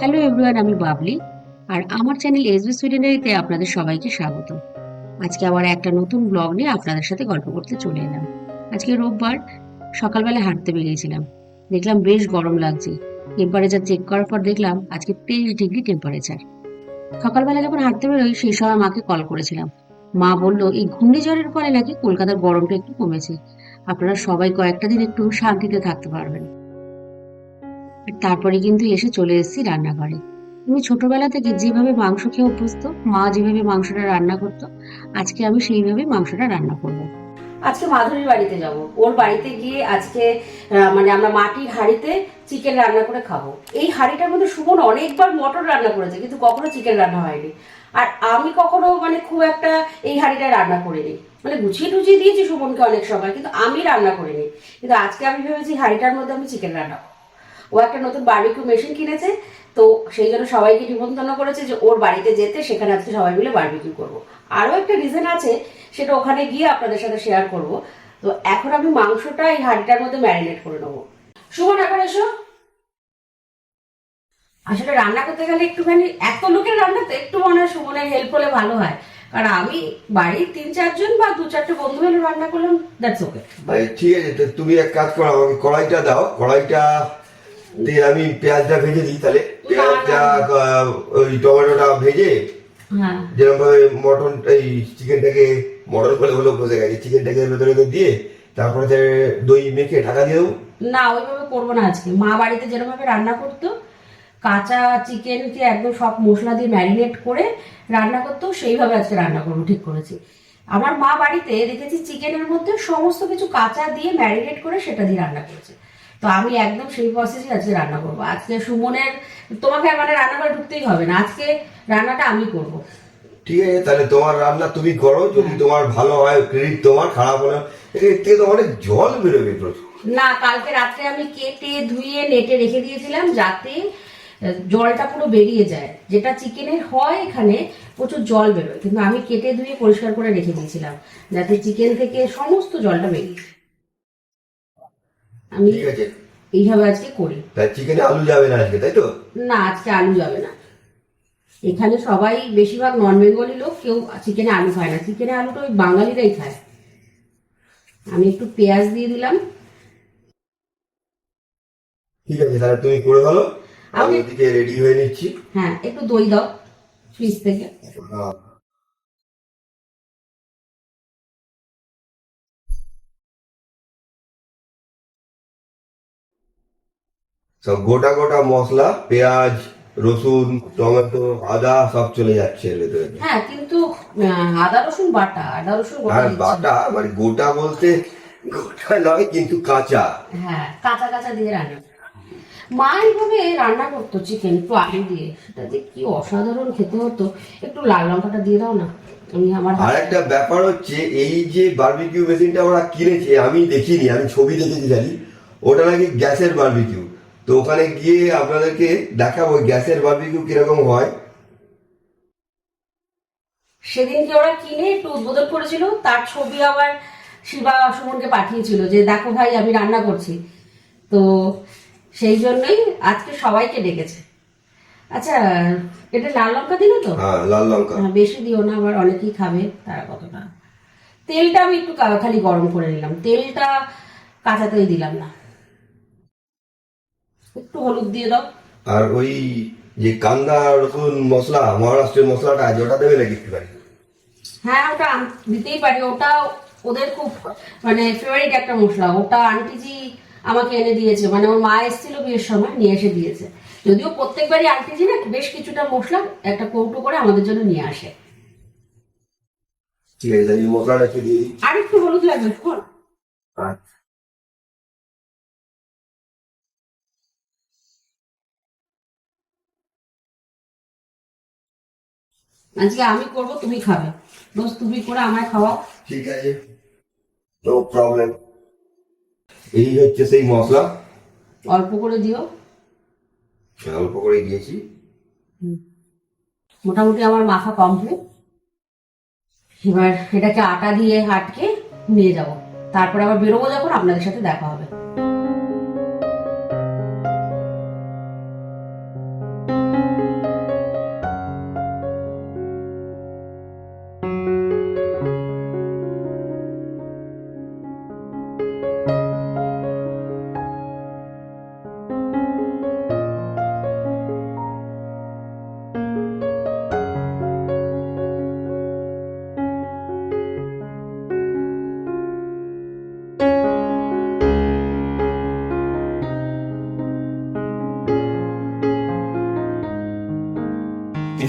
Hello everyone আমি বাবলি, আর আমার channel SB সুইডেনারিতে আপনাদের সবাইকে স্বাগত। আজকে আবার একটা নতুন ব্লগ নিয়ে আপনাদের সাথে গল্প করতে চলে এলাম। আজকে রোববার সকালবেলা হাঁটতে বেরিয়েছিলাম। দেখলাম বেশ গরম লাগছে। টেম্পারেচার চেক করার পর দেখলাম আজকে তেইশ ডিগ্রি টেম্পারেচার সকালবেলা যখন হাঁটতে বেরোই, সেই সময় মাকে কল করেছিলাম। মা বলল, এই ঘূর্ণিঝড়ের ফলে নাকি কলকাতার গরমটা একটু কমেছে। আপনারা সবাই কয়েকটা দিন একটু শান্তিতে থাকতে পারবেন। তারপরে কিন্তু এসে চলে এসেছি রান্নাঘরে। আমি ছোটবেলা থেকে যেভাবে মাংস খেয়ে অভ্যস্ত, মা যেভাবে মাংসটা রান্না করতো, আজকে আমি সেইভাবে মাংসটা রান্না করব। আজকে মাধুরীর বাড়িতে যাব। ওর বাড়িতে গিয়ে আজকে মানে আমরা মাটির হাঁড়িতে চিকেন রান্না করে খাব। এই হাঁড়িটার মধ্যে সুমন অনেকবার মটর রান্না করেছে, কিন্তু কখনো চিকেন রান্না হয়নি। আর আমি কখনো মানে খুব একটা এই হাঁড়িটা রান্না করিনি। মানে গুছিয়ে টুছিয়ে দিয়েছি সুমনকে অনেক সময়, কিন্তু আমি রান্না করিনি। কিন্তু আজকে আমি ভেবেছি হাঁড়িটার মধ্যে আমি চিকেন রান্না। ও একটা নতুন বার্বিকিউ মেশিন কিনেছে, তো সেই জন্য সবাইকে নিমন্ত্রণ করেছে যে ওর বাড়িতে যেতে সেখানে আজকে সবাই মিলে বার্বিকিউ করব। আরও একটা রিজন আছে, সেটা ওখানে গিয়ে আপনাদের সাথে শেয়ার করব। তো এখন আমি মাংসটা এই হাঁড়িটার মধ্যে ম্যারিনেট করে নেব। সুমন, এখন এসো। আসলে রান্না করতে গেলে একটুখানি, এত লোকের রান্না তো একটু মনে হয় সুমনের হেল্প হলে ভালো হয়। কারণ আমি বাড়ির তিন চারজন বা দু চারটে বন্ধু মিলে রান্না করলাম দ্যাটস ওকে ঠিক আছে তুমি এক কাজ করো, আমাকে কড়াইটা দাও। কড়াইটা দিয়ে আমি পেঁয়াজটা ভেজে দিই তাহলে। পেঁয়াজটা ওই টমেটোটা ভেজে হ্যাঁ। যেরকম ভাবে মটন এই চিকেনটাকে মটন বলে হলো বসে গেছে চিকেনটাকে ভেতরে দিয়ে তারপরে দই মেখে ঢাকা দিয়ে দেবো। না ওইভাবে করব না আজকে। মা বাড়িতে যেরকম রান্না করতো কাঁচা চিকেনকে একদম সব মশলা দিয়ে ম্যারিনেট করে রান্না করতো সেইভাবে আজকে রান্না করব ঠিক করেছি। আমার মা বাড়িতে দেখেছি চিকেনের মধ্যে সমস্ত কিছু কাঁচা দিয়ে ম্যারিনেট করে সেটা দিয়ে রান্না করেছে। তো আমি একদম সেই প্রসেসে আজকে রান্না করব। আজকে সুমনের তোমাকে মানে রান্না করে ঢুকতেই হবে না। আজকে রান্নাটা আমি করব। ঠিক আছে তাহলে তোমার রান্না তুমি করো যদি তোমার ভালো হয় ক্রেডিট তোমার খারাপ হলে এর থেকে তো অনেক জল বেরোবে প্রচুর। না কালকে রাত্রে আমি কেটে ধুয়ে নেটে রেখে দিয়েছিলাম যাতে জলটা পুরো বেরিয়ে যায়। যেটা চিকেনের হয় এখানে প্রচুর জল বেরোয়। কিন্তু আমি কেটে ধুয়ে পরিষ্কার করে রেখে দিয়েছিলাম যাতে চিকেন থেকে সমস্ত জলটা বেরিয়ে। আমি ঠিক আছে। এইভাবে আজকে করি। তাই চিকেনে আলু যাবে না আজকে তাই তো? না আজকে আলু যাবে না। এখানে সবাই বেশিরভাগ নন বেঙ্গলি লোক কেউ চিকেনে আলু খায় না। চিকেনে আলুটা ওই বাঙালিরাই খায়। আমি একটু পেঁয়াজ দিয়ে দিলাম। ঠিক আছে তাহলে তুমি করে ফেলো। আমি আমি- এদিকে রেডি হয়ে নিচ্ছি। হ্যাঁ একটু দই দাও ফ্রিজ থেকে। সব গোটা গোটা মশলা পেঁয়াজ রসুন টমেটো আদা সব চলে যাচ্ছে এর ভেতরে। হ্যাঁ কিন্তু আদা রসুন বাটা আদা রসুন গোটা বাটা মানে গোটা বলতে গোটা নয় কিন্তু কাঁচা। হ্যাঁ কাঁচা কাঁচা দিয়ে রান্না। মা এইভাবে রান্না করতো চিকেন একটু আলু দিয়ে। সেটা যে কি অসাধারণ খেতে হতো। একটু লাল লঙ্কাটা দিয়ে দাও না। আমি আমার আর একটা ব্যাপার হচ্ছে এই যে বারবিকিউ মেশিনটা ওরা কিনেছে আমি দেখিনি আমি ছবি দেখেছি জানি ওটা নাকি গ্যাসের বারবিকিউ তো ওখানে গিয়ে আপনাদেরকে দেখাবো গ্যাসের বারবিকিউ কীরকম হয়। সেদিনকে ওরা কিনে একটু উদ্বোধন করেছিল তার ছবি আবার শিবা সুমনকে পাঠিয়েছিল যে দেখো ভাই আমি রান্না করছি। তো সেই জন্যই আজকে সবাইকে ডেকেছে। আচ্ছা এটা লাল লঙ্কা দিল তো? হ্যাঁ লাল লঙ্কা। হ্যাঁ, বেশি দিও না আবার অনেকেই খাবে তারা কতটা। তেলটা আমি একটু খালি গরম করে নিলাম। তেলটা কাঁচাতেই দিলাম না। একটু হলুদ দিয়ে দাও। আর ওই যে কান্দা রসুন মশলা মহারাষ্ট্রের মশলাটা আছে ওটা দেবে নাকি একটুখানি? হ্যাঁ ওটা দিতেই পারি। ওটা ওদের খুব মানে ফেভারিট একটা মশলা। ওটা আন্টিজি আমাকে এনে দিয়েছে। মানে ওর মা এসেছিল বিয়ের সময় নিয়ে এসে দিয়েছে। যদিও প্রত্যেকবারই আন্টিজি না বেশ কিছুটা মশলা একটা কৌটো করে আমাদের জন্য নিয়ে আসে। ঠিক আছে মশলাটা একটু দিয়ে আর একটু হলুদ লাগবে শোন আচ্ছা। আজকে আমি করব তুমি খাবে। রোজ তুমি করে আমায় খাওয়াও। ঠিক আছে। নো প্রবলেম এই হচ্ছে সেই মশলা। অল্প করে দিও। অল্প করে দিয়েছি। মোটামুটি আমার মাখা কমপ্লিট এবার এটাকে আটা দিয়ে আটকে নিয়ে যাব। তারপরে আবার বেরোবো যখন আপনাদের সাথে দেখা হবে।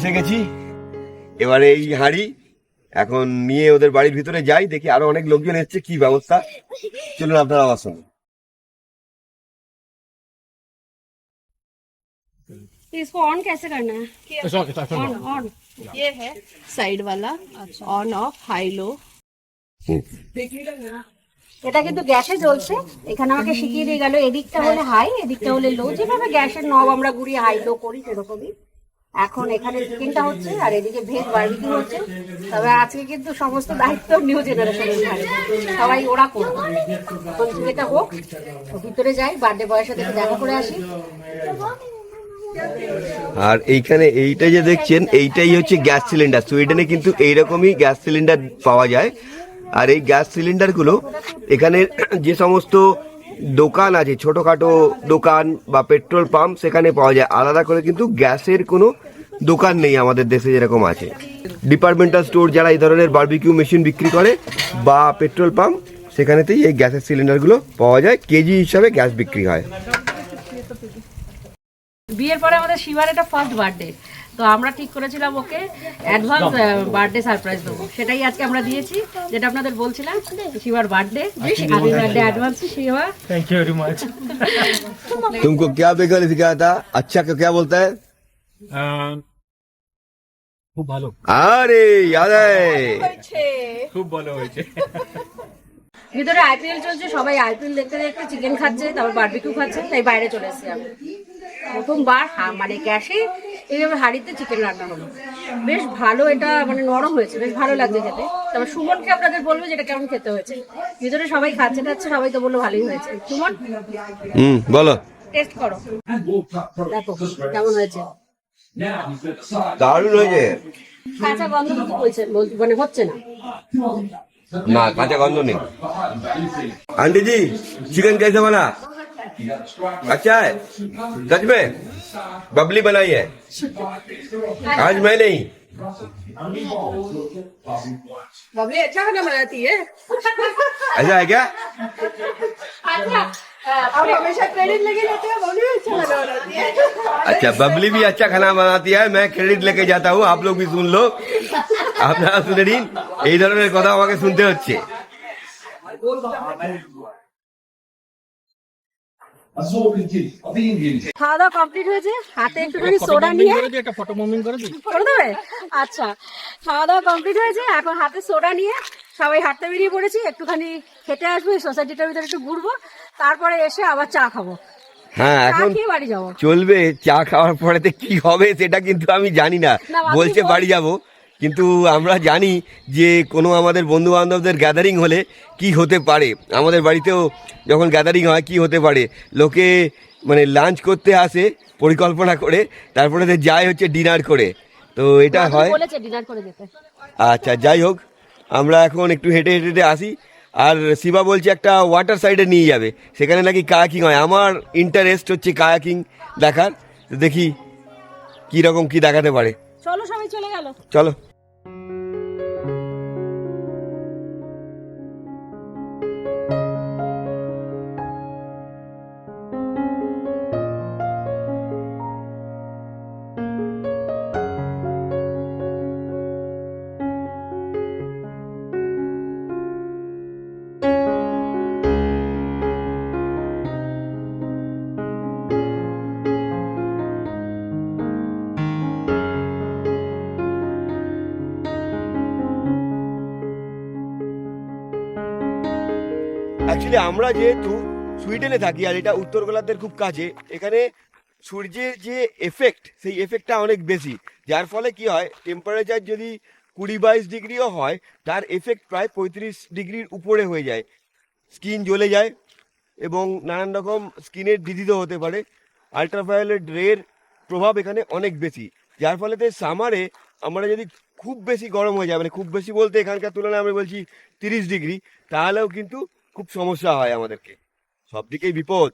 এসে গেছি এবারে এই হাঁড়ি এখন নিয়ে ওদের বাড়ির ভিতরে যাই দেখি আরো অনেক লোকজন এসছে কি ব্যবস্থা চলুন আপনারা আমার সঙ্গে इसको ऑन कैसे करना है ऑन ऑन ये है साइड वाला ऑन ऑफ हाई लो এটা কিন্তু গ্যাসে জ্বলছে এখানে আমাকে শিখিয়ে দিয়ে গেল এদিকটা হলে হাই এদিকটা হলে লো যেভাবে গ্যাসের নব আমরা ঘুরিয়ে হাই লো করি সেরকমই এখন এখানে চিকেনটা হচ্ছে আর এদিকে ভেজ বার্বিকিউ হচ্ছে। তবে আজকে কিন্তু সমস্ত দায়িত্ব নিউ জেনারেশনের ঘাড়ে সবাই ওরা করবে। চিকেনটা হোক ভিতরে যাই বার্থডে বয়ের সাথে দেখা করে আসি। আর এইখানে এইটা যে দেখছেন, এইটাই হচ্ছে গ্যাস সিলিন্ডার। সুইডেনে কিন্তু এইরকমই গ্যাস সিলিন্ডার পাওয়া যায়। আর এই গ্যাস সিলিন্ডারগুলো এখানে যে সমস্ত দোকান আছে, ছোটোখাটো দোকান বা পেট্রোল পাম্প সেখানে পাওয়া যায়। আলাদা করে কিন্তু গ্যাসের কোনো দোকান নেই আমাদের দেশে যেরকম আছে। ডিপার্টমেন্টাল স্টোর যারা এই ধরনের বার্বিকিউ মেশিন বিক্রি করে বা পেট্রোল পাম্প, সেখানেতেই এই গ্যাসের সিলিন্ডারগুলো পাওয়া যায়, কেজি হিসাবে গ্যাস বিক্রি হয়। বিয়ের পরে আমাদের শিবার এটা ফার্স্ট বার্থডে তো আমরা ঠিক করেছিলাম ওকে অ্যাডভান্স বার্থডে সারপ্রাইজ দেবো সেটাই আজকে আমরা দিয়েছি যেটা আপনাদের বলছিলাম শিবার birthday happy birthday advance Shiva thank you very much तुमको क्या बेकर सिखाया था अच्छा का क्या बोलता है খুব ভালো আরে याद है খুব ভালো হয়েছে ভিতরে আইপিএল চলছে সবাই আইপিএল দেখতে দেখতে চিকেন খাচ্ছে তারপর বারবিকিউ খাচ্ছে তাই বাইরে চলে এসেছি আমি। প্রথমবার মানে গ্যাসে এইভাবে হাঁড়িতে চিকেন রান্না হলো। বেশ ভালো এটা মানে নরম হয়েছে বেশ ভালো লাগছে খেতে। তারপর সুমনকে আপনাদের বলব যেটা কেমন খেতে হয়েছে। ভিতরে সবাই খাচ্ছে টাচ্ছে সবাই তো বলল ভালোই হয়েছে। সুমন? হুম বলো। টেস্ট করো। দেখো কেমন হয়েছে। দারুণ হয়েছে। কাঁচা গন্ধ কিন্তু হয়েছে বল- মানে হচ্ছে না। না কাঁচা গন্ধ নেই आंटी जी चिकन कैसे बना अच्छा है सच में बबली बनाई है आज मैं नहीं बबली अच्छा खाना बनाती है ऐसा है क्या आप हमेशा क्रेडिट लेके जाते हैं बबली भी अच्छा खाना बनाती है अच्छा बबली भी अच्छा खाना बनाती है मैं क्रेडिट लेके जाता हूँ आप लोग भी सुन लो আপনারা শুনে নিন এই ধরনের কথা আমাকে শুনতে হচ্ছে খাওয়া দাওয়া কমপ্লিট হয়েছে হাতে একটুখানি সোডা নিয়ে করে দিই একটা ফটো মুভমেন্ট করে দিই করে দেবে আচ্ছা খাওয়া দাওয়া কমপ্লিট হয়েছে এখন হাতে সোডা নিয়ে সবাই হাঁটতে বেরিয়ে পড়েছি একটুখানি খেতে আসব সোসাইটিটার ভিতরে একটু ঘুরবো তারপরে এসে আবার চা খাব। হ্যাঁ এখন বাড়ি যাব। চলবে চা খাওয়ার পরেতে কি হবে সেটা কিন্তু আমি জানি না। বলছে বাড়ি যাব কিন্তু আমরা জানি যে কোনো আমাদের বন্ধু বান্ধবদের গ্যাদারিং হলে কি হতে পারে। আমাদের বাড়িতেও যখন গ্যাদারিং হয় কি হতে পারে? লোকে মানে লাঞ্চ করতে আসে পরিকল্পনা করে তারপরে যায় হচ্ছে ডিনার করে। তো এটা হয়। আচ্ছা যাই হোক আমরা এখন একটু হেঁটে হেঁটে হেঁটে আসি। আর শিবা বলছে একটা ওয়াটার সাইডে নিয়ে যাবে। সেখানে নাকি কায়াকিং হয়। আমার ইন্টারেস্ট হচ্ছে কায়াকিং দেখার। দেখি কীরকম কী দেখাতে পারে। চলো সবাই চলে গেল। চলো। অ্যাকচুয়ালি আমরা যেহেতু সুইডেনে থাকি আর এটা উত্তর গোলার্ধের খুব কাছে, এখানে সূর্যের যে এফেক্ট সেই এফেক্টটা অনেক বেশি। যার ফলে কি হয় টেম্পারেচার যদি কুড়ি বাইশ ডিগ্রিও হয়, তার এফেক্ট প্রায় পঁয়ত্রিশ ডিগ্রির উপরে হয়ে যায়। স্কিন জ্বলে যায় এবং নানান রকম স্কিনের ডিজিজও হতে পারে। আলট্রাভায়োলেট রের প্রভাব এখানে অনেক বেশি। যার ফলেতে সামারে আমরা যদি খুব বেশি গরম হয়ে যায় মানে খুব বেশি বলতে এখানকার তুলনায় আমরা বলছি তিরিশ ডিগ্রি, তাহলেও কিন্তু খুব সমস্যা হয় আমাদেরকে। সব দিকেই বিপদ।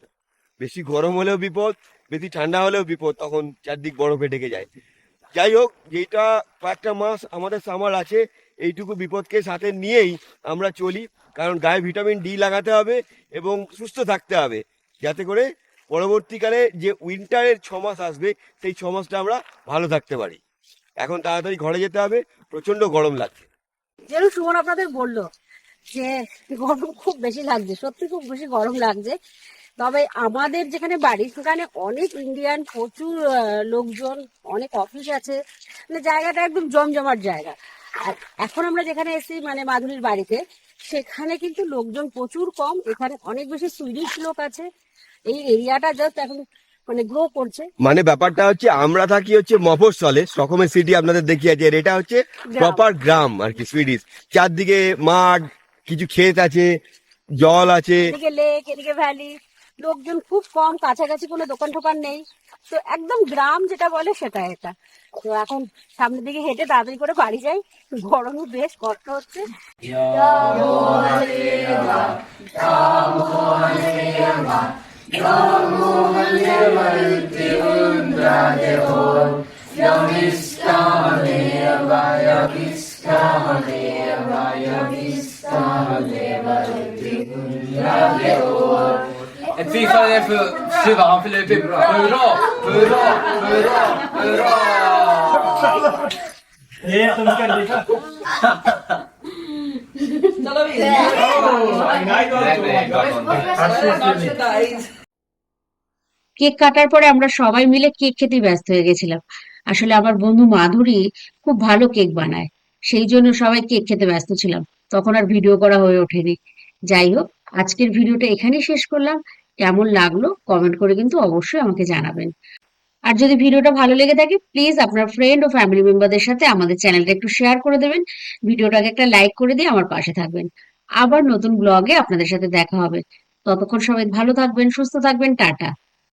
বেশি গরম হলেও বিপদ, বেশি ঠান্ডা হলেও বিপদ, তখন চারদিক বরফে ঢেকে যায়। যাই হোক, যেটা কয়েকটা মাস আমাদের সামার আছে, এইটুকু বিপদকে সাথে নিয়েই আমরা চলি। কারণ গায়ে ভিটামিন ডি লাগাতে হবে এবং সুস্থ থাকতে হবে। যাতে করে পরবর্তীকালে যে উইন্টারের ছ মাস আসবে, সেই ছ মাসটা আমরা ভালো থাকতে পারি। এখন তাড়াতাড়ি ঘরে যেতে হবে প্রচণ্ড গরম লাগছে। যেন সুমন আপনাদের বলল যে গরম খুব বেশি লাগছে সত্যি খুব বেশি গরম লাগছে। তবে আমাদের যেখানে বাড়ি সেখানে অনেক ইন্ডিয়ান প্রচুর লোকজন অনেক অফিস আছে। মানে জায়গাটা একদম জমজমাট জায়গা। আর এখন আমরা যেখানে এসেছি মানে মাধুরীর বাড়িতে সেখানে কিন্তু লোকজন প্রচুর কম। এখানে অনেক বেশি সুইডিশ লোক আছে। এই এরিয়াটা জাস্ট এখন মানে গ্রো করছে। মানে ব্যাপারটা হচ্ছে আমরা থাকি হচ্ছে মফস্বলে। রকমের সিটি আপনাদের দেখিয়েছি আর এটা হচ্ছে প্রপার গ্রাম আর কি সুইডিশ চারদিকে মাঠ কিছু ক্ষেত আছে জল আছে এদিকে লেক এদিকে ভ্যালি লোকজন খুব কম কাছাকাছি কোনো দোকান টোকান নেই তো একদম গ্রাম যেটা বলে সেটা এটা তো এখন সামনের দিকে হেঁটে তাড়াতাড়ি করে বাড়ি যাই গরমও বেশ কষ্ট হচ্ছে Ett är för Shiva, han fyller upp. Hurra, hurra, hurra, hurra! Nej, nej, gott. Cake কাটার পরে আমরা সবাই মিলে কেক খেতে ব্যস্ত হয়ে গেছিলাম আসলে আমার বন্ধু মাধুরী খুব ভালো কেক বানায় সেই জন্য সবাই কেক খেতে ব্যস্ত ছিলাম। তখন আর ভিডিও করা হয়ে ওঠেনি। যাই হোক, আজকের ভিডিওটা এখানেই শেষ করলাম। কেমন লাগল কমেন্ট করে কিন্তু অবশ্যই আমাকে জানাবেন। আর যদি ভিডিওটা ভালো লেগে থাকে প্লিজ আপনার ফ্রেন্ড ও ফ্যামিলি মেম্বারদের সাথে আমাদের চ্যানেলটা একটু শেয়ার করে দেবেন। ভিডিওটাকে একটা লাইক করে দিয়ে আমার পাশে থাকবেন। আবার নতুন ব্লগে আপনাদের সাথে দেখা হবে। ততক্ষণ সবাই ভালো থাকবেন, সুস্থ থাকবেন, টাটা।